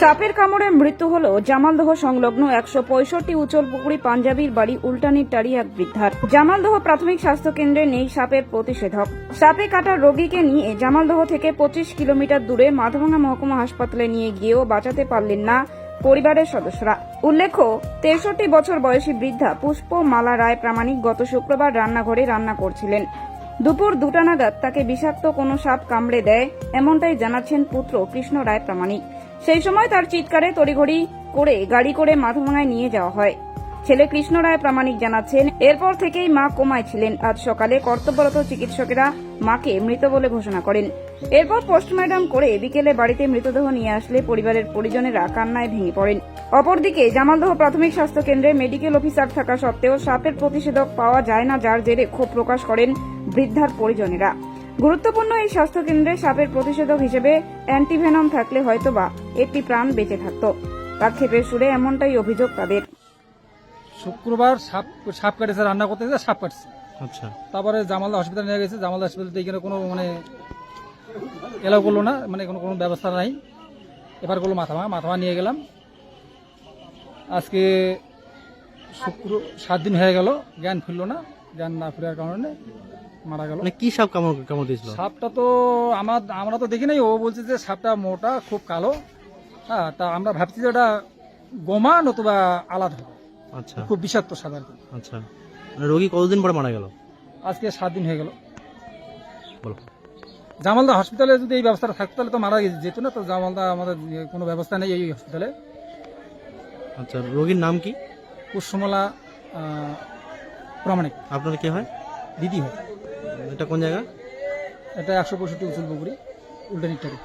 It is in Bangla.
সাপের কামড়ে মৃত্যু হল জামালদহ সংলগ্ন একশো পঁয়ষট্টি উচল পুকুরি পাঞ্জাবির বাড়ি উল্টানির টারি এক বৃদ্ধার। জামালদহ প্রাথমিক স্বাস্থ্য কেন্দ্রে নেই সাপের প্রতিষেধক। সাপে কাটা রোগীকে নিয়ে জামালদহ থেকে পঁচিশ কিলোমিটার দূরে মাধভাঙ্গা মহকুমা হাসপাতালে নিয়ে গিয়েও বাঁচাতে পারলেন না পরিবারের সদস্যরা। উল্লেখ্য, তেষট্টি বছর বয়সী বৃদ্ধা পুষ্প মালা রায় প্রামাণিক গত শুক্রবার রান্নাঘরে রান্না করছিলেন। দুপুর দুটা নাগাদ তাকে বিষাক্ত কোনো সাপ কামড়ে দেয়, এমনটাই জানাচ্ছেন পুত্র কৃষ্ণ রায় প্রামাণিক। সেই সময় তার চিৎকারে তড়িঘড়ি করে গাড়ি করে মাথাভাঙায় নিয়ে যাওয়া হয়। ছেলে কৃষ্ণ রায় প্রামাণিক জানাচ্ছেন, এরপর থেকেই মা কোমায় ছিলেন। আজ সকালে কর্তব্যরত চিকিৎসকেরা মাকে মৃত বলে ঘোষণা করেন। এরপর পোস্টমর্টম করে বিকেলে বাড়িতে মৃতদেহ নিয়ে আসলে পরিবারের পরিজনেরা কান্নায় ভেঙে পড়েন। অপরদিকে জামালদহ প্রাথমিক স্বাস্থ্য কেন্দ্রে মেডিকেল অফিসার থাকা সত্ত্বেও সাপের প্রতিষেধক পাওয়া যায় না, যার জেরে ক্ষোভ প্রকাশ করেন বৃদ্ধার পরিজনেরা। গুরুত্বপূর্ণ এই স্বাস্থ্য কেন্দ্রে সাপের প্রতিষেধক হিসেবে অ্যান্টিভেনম থাকলে হয়তোবা একটি প্রাণ বেঁচে থাকত। আক্ষেপের সুরে এমনটাই অভিযোগ তাদের। শুক্রবার সাপ সাপ কাটেছে রান্না করতে গেছে সাপ কাটছে। আচ্ছা। তারপরে জামালদা হসপিটাল নিয়ে গেছে জামালদা হসপিটালতে এখানে কোনো মানে এলাও করল না মানে কোনো কোনো ব্যবস্থা নাই। এবার করল মাথামা মাথামা নিয়ে গেলাম। আজকে শুক্র সাত দিন হয়ে গেল জ্ঞান ফিরলো না জ্ঞান না ফেরার কারণে মারা গেল। মানে কি সাপ কামড় কামড় দিয়েছিল? সাপটা তো আমার আমরা তো দেখি নাই ও বলছে যে সাপটা মোটা খুব কালো। হ্যাঁ তা আমরা ভাবছি যে ওটা গোমা নতুবা আলাদা আচ্ছা। খুব বিষাক্ত সাপ আর কি। আচ্ছা। মানে রোগী কতদিন পরে মারা গেল? আজকে সাত দিন হয়ে গেল। বলো। জামালদা হসপিটালে যদি এই ব্যবস্থাটা থাকতো তাহলে তো মারা যেত না তো জামালদা আমাদের কোনো ব্যবস্থা নেই এই হসপিটালে আচ্ছা রোগীর নাম কি? কুসমলা প্রামাণিক। আপনার কি হয়? দিদি হয়। এটা কোন জায়গা? এটা একশো পঁয়ষট্টি উচুল পুকুরি উল্টানিটারি